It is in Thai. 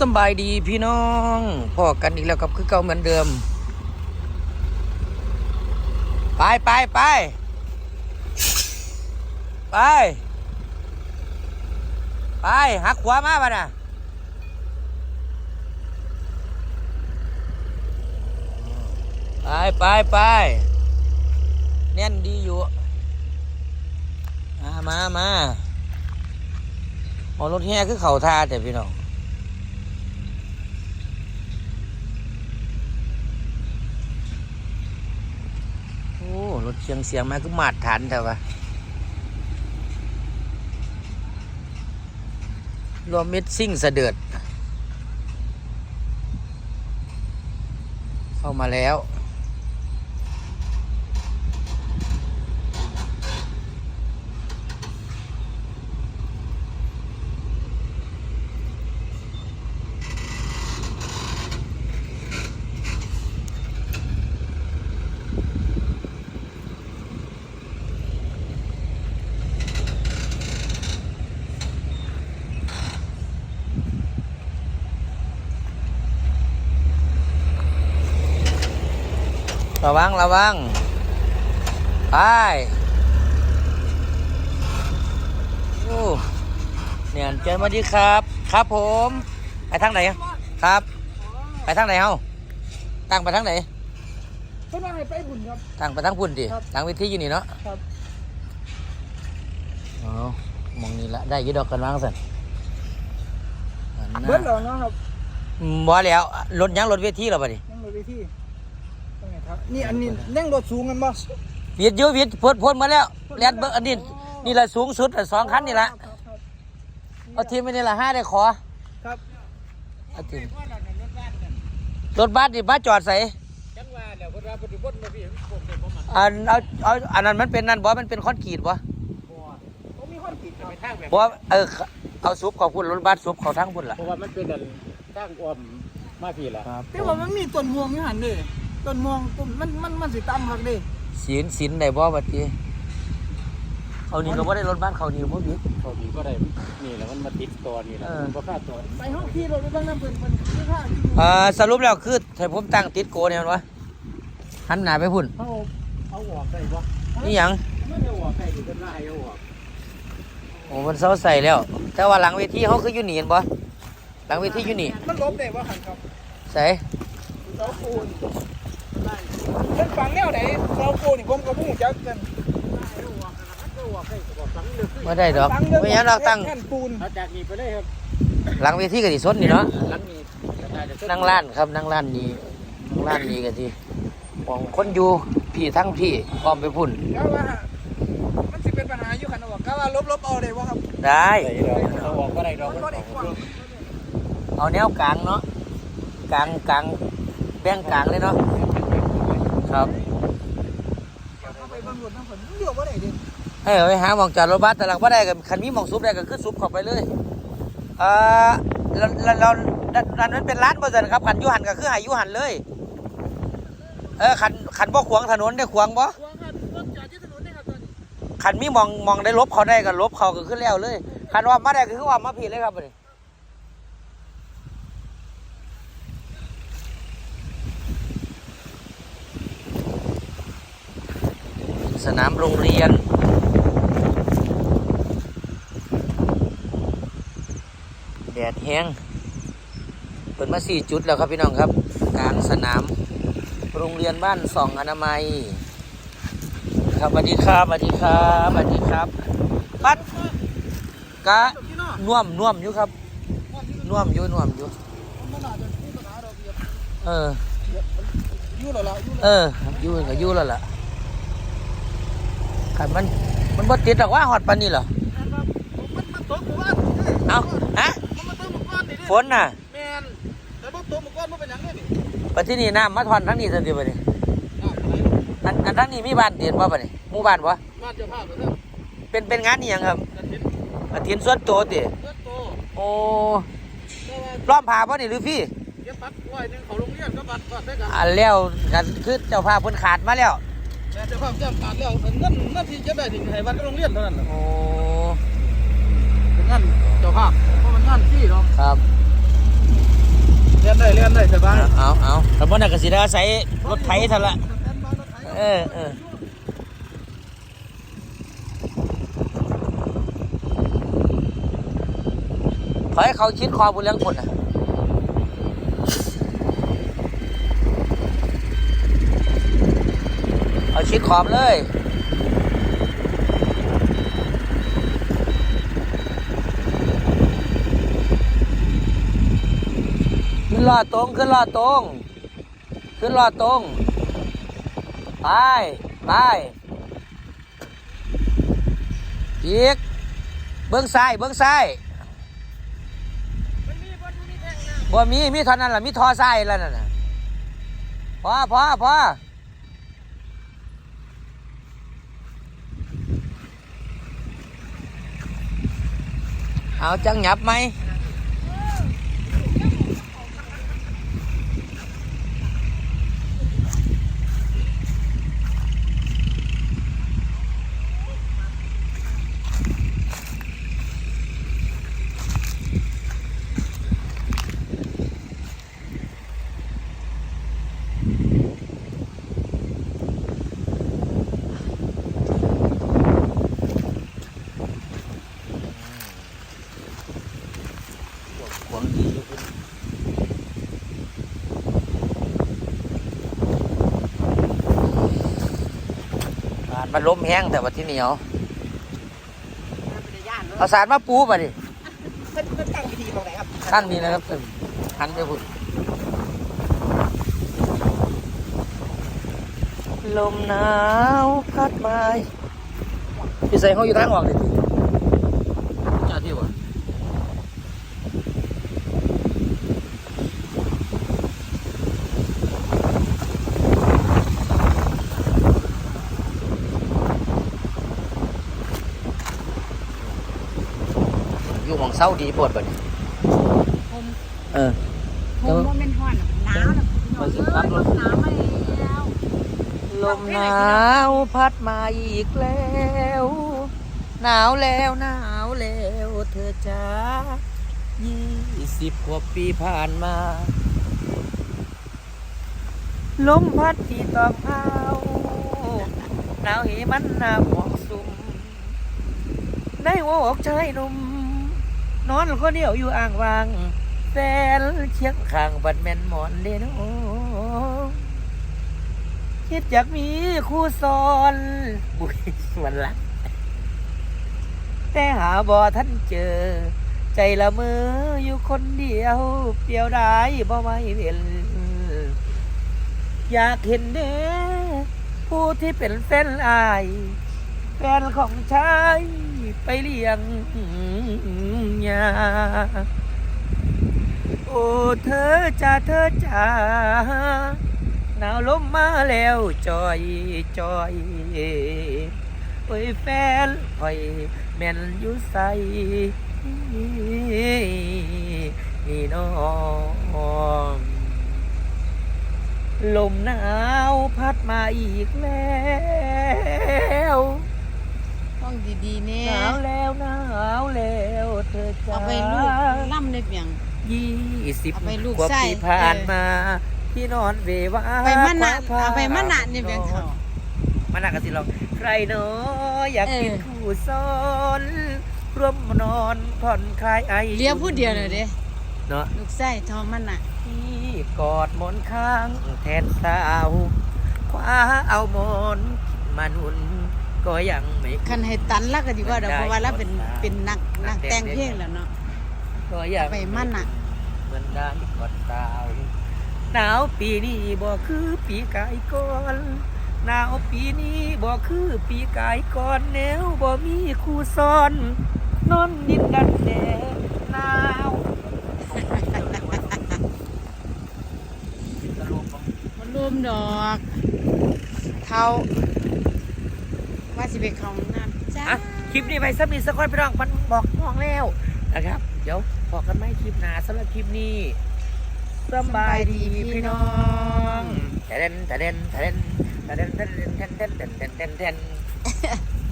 สบายดีพี่น้องพ่อกันอีกแล้วกับคือเก่าเหมือนเดิม ไปไปไปไป ไปหักขวามาป่ะนะไปไปไปแน่นดีอยู่ มามามาเอารถแห่คือเขาท่าแต่พี่น้อง รถเชียงเสียงมาก็มาดฐานแต่ว่า รวมมิดซิ่งเสด็จเข้ามาแล้ว ระวัง ระวัง ไป โอ้ เนี่ยเจอมาดีครับ ครับผม ไปทางไหนครับ ไปทางไหนเฮาตั้งไปทางไหนเพื่อนว่าให้ไปบุญครับตั้งไปทางพุ่นดิครับทางวิธีอยู่นี่เนาะครับอ๋อมองนี่ละได้อยี่ดอกกันวางสันอันนั้นเบิ้ลเหรอเนาะครับอืมบ่แล้วรถยังรถเวทีเหราปะดินั่งรถไปที่ตรงไหน ครับนี่อันนี้นั่งรถสูงกันบ่เวียดเยอะเวียดพ้นพ้นมาแล้วแลนเบอร์อันนี้นี่ละสูงสุดอะสองคันนี่ละครับครับเอาทีมไปนี่ละห้าได้ขอครับเอาทีมรถบัสดิบัสจอดใส่จังว่าเดี๋ยวเพิ่นว่าปฏิบัติมาพี่ผมเป็นผมมันอันเอาเอาอันนั้นมันเป็นนั่นบ่มันเป็นคอนกรีตบ่ผมมีคนผิดไปทางแบบบ่เออเอาซุปขอบคุณรถบัสซุปเขาทั้งพุ่นล่ะเพราะว่ามันเป็นอันตั้งออมมาพี่แหละครับแต่ว่ามันมีต้นม่วงอยู่หันเด้ ต้นม่วงต้นมันมันมันสิตามหักเด้ศีลศีลได้บ่บัดนี้เขานี่ก็บ่ได้รถบัสเขานี่บ่ผิดเขาดีก็ได้นี่แหละมันมาติดตัวนี่แหละเออมันก็ค่าตัวไปห้องขี่รถไปเบิ่งน้ำเพิ่นเพิ่นคือท่าที่เอ่อสรุปแล้วคือให้ผมตั้งติดโกเนี่ยมันวะหันหน้าไปพุ่นเขาเอาออกได้ปะนี่หยังไม่เอาออกได้ที่เป็นไล่เอาออกโอ้มันเซาใส่แล้ว แต่ว่าหลังเวทีเขาคืออยู่นี่เห็นบ่หลังเวทีอยู่นี่มันลบได้บ่หันครับใส่เสาปูน เพิ่นฝังแนวไหนเสาปูนนี่ผมก็บ่ฮู้จักกันเอาออกได้ก็บอกสังเลือกขึ้นบ่ได้ดอกฝังเรื่องไม่หยังดอกตั้งแผ่นปูน เอาจากนี้ไปเลยครับหลังเวทีก็สิสดนี่เนาะหลังนี้ก็ได้จะนั่งร้านครับนั่งร้านนี้นั่งร้านนี้ก็สิของคนอยู่พี่ทั้งพี่พร้อมไปพุ่นแล้วว่ามันสิเป็นปัญหาอยู่คันว่าก็ว่าลบๆเอาได้บ่ครับได้เอาออกก็ได้ดอกมันบ่ได้กว้างเอาแนวกลางเนาะกลางกลางแบ่งกลางเลยเนาะ ครับเอาไปเบิ่งรถน้ำฝนเลี้ยวบ่ได้เด้ให้เอาไปหาหมองจอดรถบัสแต่หลังบ่ได้ก็คันมีหมองซุปได้ก็คือซุปเข้าไปเลยเอ่อเราเราเราร้านนั้นเป็นร้านบ่ซั่นครับคันอยู่หันก็คือให้อยู่หันเลย เออคันคันบ่ขวางถนนได้ขวางบ่วางครับรถจอดที่ถนนได้ครับตอนนี้คันมีหมองหมองได้ลบเขาได้ก็ลบเขาก็ขึ้นแล้วเลยคันว่ามาได้ก็คือว่ามาผิดเลยครับบัดนี้ สนามโรงเรียน แดดแห้งเปิดมาสี่จุดแล้วครับพี่น้องครับ กลางสนาม โรงเรียนบ้านส่องอนามัย ครับสวัสดีครับสวัสดีครับสวัสดีครับปัดกะที่นอกน่วมน่วมอยู่ครับน่วมอยู่น่วมอยู่มันน่าจะมีปัญหาดอกเบี้ยเออ อยู่แล้วล่ะอยู่เอออยู่ก็อยู่แล้วล่ะ ขันมันมันบ่ติดหรอกว่าฮอดปานนี้เหรอครับมันมันตกหมู่บ้านเอ้าฮะมันมาตกหมู่บ้านนี่ฝนน่ะแม่นแต่บ่ตกหมู่บ้านมันเป็นหยังเนี่ยนี่ปัจจุบันน้ำมาทอนทั้งนี้ซะติบัดนี้น้ำไหลอันอันทั้งนี้มีบ้านเตียนบ่บัดนี้หมู่บ้านบ่บ้านเจ้าภาพเด้อเป็นเป็นงานอีหยังครับกันเห็นอาทินส่วนตัวติเลือดโตโอ้แต่ว่าล้อมผาบ่นี่หรือพี่เก็บบัตรไว้หนึงเขาโรงเรียนก็บัตรบัตรได้กันอันแล้วกันคือเจ้าภาพเพิ่นขาดมาแล้ว แต่เจ้าภาพแจ้งขาดแล้วเงินเงินที่จะได้ที่ให้วัดกับโรงเรียนเท่านั้นน่ะโอ้ เป็นเงินเจ้าภาพเพราะมันงานฟรีเนาะครับสบายเอาเอาแต่บ่น่ะก็สิได้อาศัยรถไถเท่าละ เออเออ ขอให้เขาคิดคอบุญเรื่องคนน่ะเอาชิด ขอบเลยขึ้นลอดตรงขึ้นลอดตรง ขึ้นลอดตรง ไป ไปอีกเบื้องซ้ายเบื้องซ้ายบ่มีมีเท่านั้นแหละมีทอซ้ายแล้วนั่นน่ะพอพอพอ เอาจังหยับไหม หวังดีอยู่คุณบาน มันล้มแห้งแต่ว่าที่เหนียวเอาสารมาปูมาดิเพิ่นเพิ่นตั้งวิธีตรงไหนครับตั้งนี้นะครับหันไปพุ่นลมหนาวพัดมาพี่ใส่เขาอยู่ทางออกเลยทีจ้าที่วะ อยู่ของเศร้าดีปวดบ่เนี่ยผมเออผมว่าเป็นห่อนหนาวนะมาสิครับรถหนาวมาแล้วลมหนาวพัดมาอีกแล้ว หนาวแล้วหนาวแล้วเธอจ้ายี่สิบกว่าปีผ่านมา ลมพัดที่ตอกเท้าหนาวเหมันหนาหมอกสุ่มได้หัวอกชายหนุ่ม นอนคนเดียวอยู่อ่างวางแฟนเชียงข้างบัดแม่นหมอนเดนโอคิดอยากมีคู่ซ้อนบุยส่วนละแต่หาบ่ท่านเจอ ใจละมืออยู่คนเดียว เปลี่ยวได้บ่ไม่เป็นอยากเห็นเด้ผู้ที่เป็นแฟนอาย แฟนของชายไปเลี้ยงยาโอ้เธอจ้าเธอจ้าหนาวลมมาแล้วจอยจอยโอ้ยแฟนคอยแม่นอยู่ใสนี่น้องลมหนาวพัดมาอีกแล้ว องดีๆเนี่หยนาวแล้วหนาวแล้วเธอจ้าเอาไปลูกล่ำในเปียง ยี่สิบเอาไปลูกกว่าไส้ ปีผ่านมาที่นอนเววาเอาไปมันนะคว้เอาไปมันนะในเปียงเขามันนะกันสิลองใครเนาะอยากเออ กินคู่ซ้อนร่วมนอนผ่อนคลายไอเลี้ยวพูดเดียวเลยเด้เนาะ ลูกไส้ทอมันน่ะที่กอดหมอนข้างแทนสาวคว้าเอาหมอนมาหนุน ก็ยังไม่คันให้ตันแล้วก็ดีกว่าเดี๋ยวได้เพราะว่าเราเป็นได้เป็นนักนักแต่งเพลงแล้วเนาะก็ยังไปมันน่ะเหมือนได้กอดสาวหนาวปีนี้บ่คือปีกายก่อนหนาวปีนี้บ่คือปีกายก่อนแนวบ่มีคู่ซ้อนนอนดินดันแดดหนาวมันรวมดอกเท้า ว่าสิไปเของนั่ะคลิปนี้ไปสัมีสักคนพี่น้องมันบอกมองแล้วนะครับ เดี๋ยวบอกกันไหมคลิปหน้าสำหรับคลิปนี้สบายดีพี่น้องแต่เด่นแต่เด่นแต่เด่นแต่เด่นแต่เด่นแต่เด่นแต่เด่น